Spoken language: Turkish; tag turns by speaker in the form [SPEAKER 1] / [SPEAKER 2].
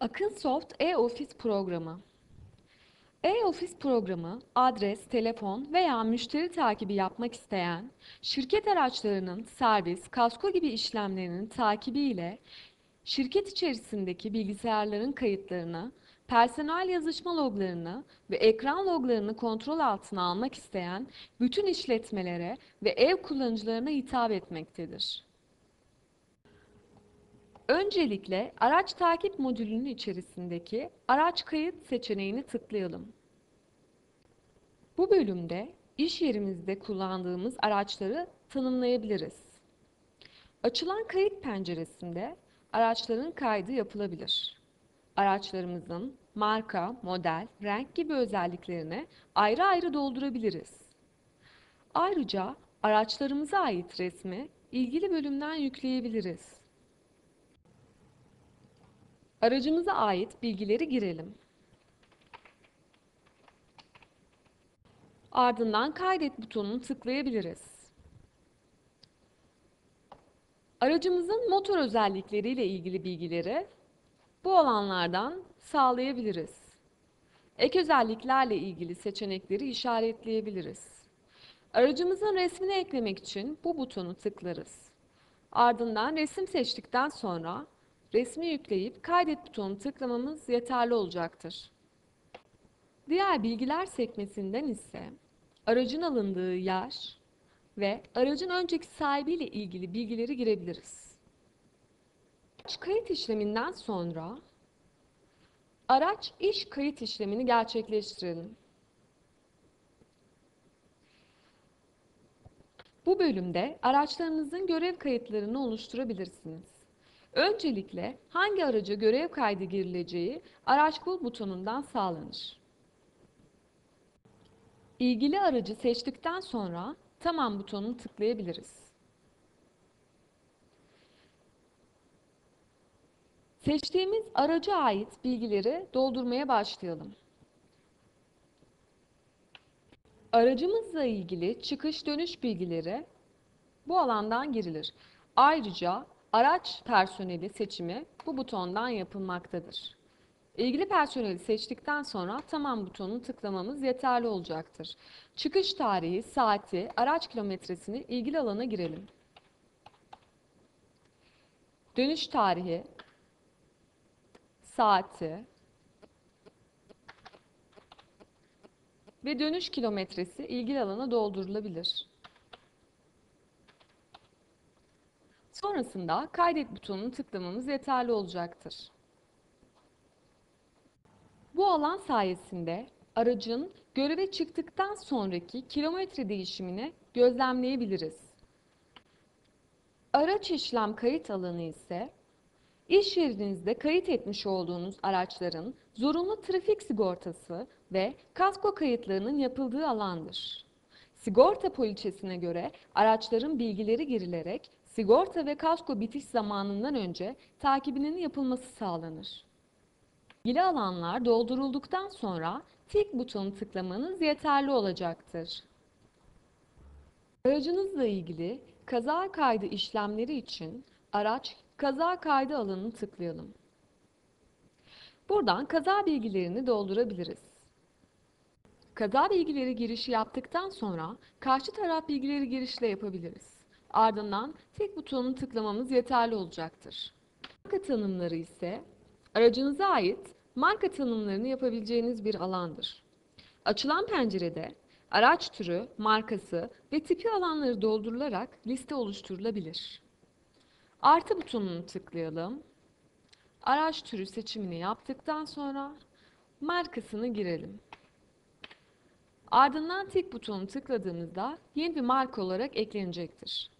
[SPEAKER 1] Akınsoft e-ofis programı. E-ofis programı, adres, telefon veya müşteri takibi yapmak isteyen, şirket araçlarının servis, kasko gibi işlemlerinin takibi ile şirket içerisindeki bilgisayarların kayıtlarını, personel yazışma loglarını ve ekran loglarını kontrol altına almak isteyen bütün işletmelere ve ev kullanıcılarına hitap etmektedir. Öncelikle araç takip modülünün içerisindeki araç kayıt seçeneğini tıklayalım. Bu bölümde iş yerimizde kullandığımız araçları tanımlayabiliriz. Açılan kayıt penceresinde araçların kaydı yapılabilir. Araçlarımızın marka, model, renk gibi özelliklerini ayrı ayrı doldurabiliriz. Ayrıca araçlarımıza ait resmi ilgili bölümden yükleyebiliriz. Aracımıza ait bilgileri girelim. Ardından kaydet butonunu tıklayabiliriz. Aracımızın motor özellikleriyle ilgili bilgileri bu alanlardan sağlayabiliriz. Ek özelliklerle ilgili seçenekleri işaretleyebiliriz. Aracımızın resmini eklemek için bu butonu tıklarız. Ardından resim seçtikten sonra resmi yükleyip kaydet butonunu tıklamamız yeterli olacaktır. Diğer bilgiler sekmesinden ise aracın alındığı yer ve aracın önceki sahibiyle ilgili bilgileri girebiliriz. Araç kayıt işleminden sonra araç iş kayıt işlemini gerçekleştirelim. Bu bölümde araçlarınızın görev kayıtlarını oluşturabilirsiniz. Öncelikle hangi araca görev kaydı girileceği araç bul butonundan sağlanır. İlgili aracı seçtikten sonra tamam butonunu tıklayabiliriz. Seçtiğimiz araca ait bilgileri doldurmaya başlayalım. Aracımızla ilgili çıkış dönüş bilgileri bu alandan girilir. Ayrıca araç personeli seçimi bu butondan yapılmaktadır. İlgili personeli seçtikten sonra tamam butonunu tıklamamız yeterli olacaktır. Çıkış tarihi, saati, araç kilometresini ilgili alana girelim. Dönüş tarihi, saati ve dönüş kilometresi ilgili alana doldurulabilir. Sonrasında kaydet butonunu tıklamamız yeterli olacaktır. Bu alan sayesinde aracın göreve çıktıktan sonraki kilometre değişimini gözlemleyebiliriz. Araç işlem kayıt alanı ise iş yerinizde kayıt etmiş olduğunuz araçların zorunlu trafik sigortası ve kasko kayıtlarının yapıldığı alandır. Sigorta poliçesine göre araçların bilgileri girilerek sigorta ve kasko bitiş zamanından önce takibinin yapılması sağlanır. İlgili alanlar doldurulduktan sonra tik butonu tıklamanız yeterli olacaktır. Aracınızla ilgili kaza kaydı işlemleri için araç kaza kaydı alanını tıklayalım. Buradan kaza bilgilerini doldurabiliriz. Kaza bilgileri girişi yaptıktan sonra karşı taraf bilgileri girişle yapabiliriz. Ardından tek butonunu tıklamamız yeterli olacaktır. Marka tanımları ise aracınıza ait marka tanımlarını yapabileceğiniz bir alandır. Açılan pencerede araç türü, markası ve tipi alanları doldurularak liste oluşturulabilir. Artı butonunu tıklayalım. Araç türü seçimini yaptıktan sonra markasını girelim. Ardından tik butonu tıkladığımızda yeni bir marka olarak eklenecektir.